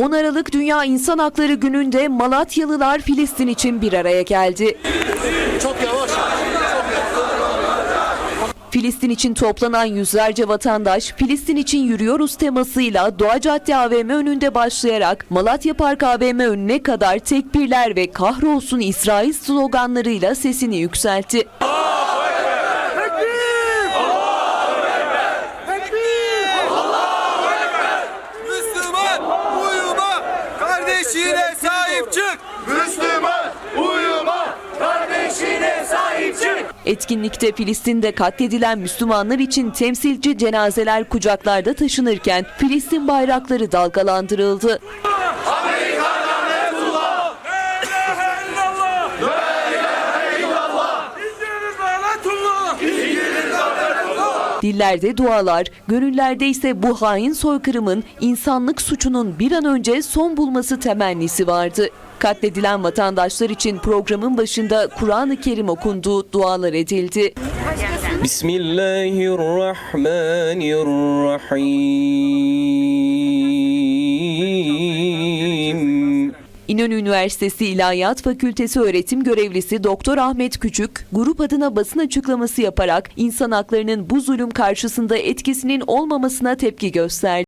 10 Aralık Dünya İnsan Hakları Günü'nde Malatyalılar Filistin için bir araya geldi. Çok yavaş. Filistin için toplanan yüzlerce vatandaş Filistin için yürüyoruz temasıyla Doğa Cadde AVM önünde başlayarak Malatya Park AVM önüne kadar tekbirler ve kahrolsun İsrail sloganlarıyla sesini yükseltti. Müslüman uyuma kardeşine sahip çık. Müslüman uyuma, kardeşine sahip çık. Etkinlikte Filistin'de katledilen Müslümanlar için temsilci cenazeler kucaklarda taşınırken Filistin bayrakları dalgalandırıldı. Dillerde dualar, gönüllerde ise bu hain soykırımın insanlık suçunun bir an önce son bulması temennisi vardı. Katledilen vatandaşlar için programın başında Kur'an-ı Kerim okundu, dualar edildi. Bismillahirrahmanirrahim. İnönü Üniversitesi İlahiyat Fakültesi öğretim görevlisi Doktor Ahmet Küçük, grup adına basın açıklaması yaparak insan haklarının bu zulüm karşısında etkisinin olmamasına tepki gösterdi.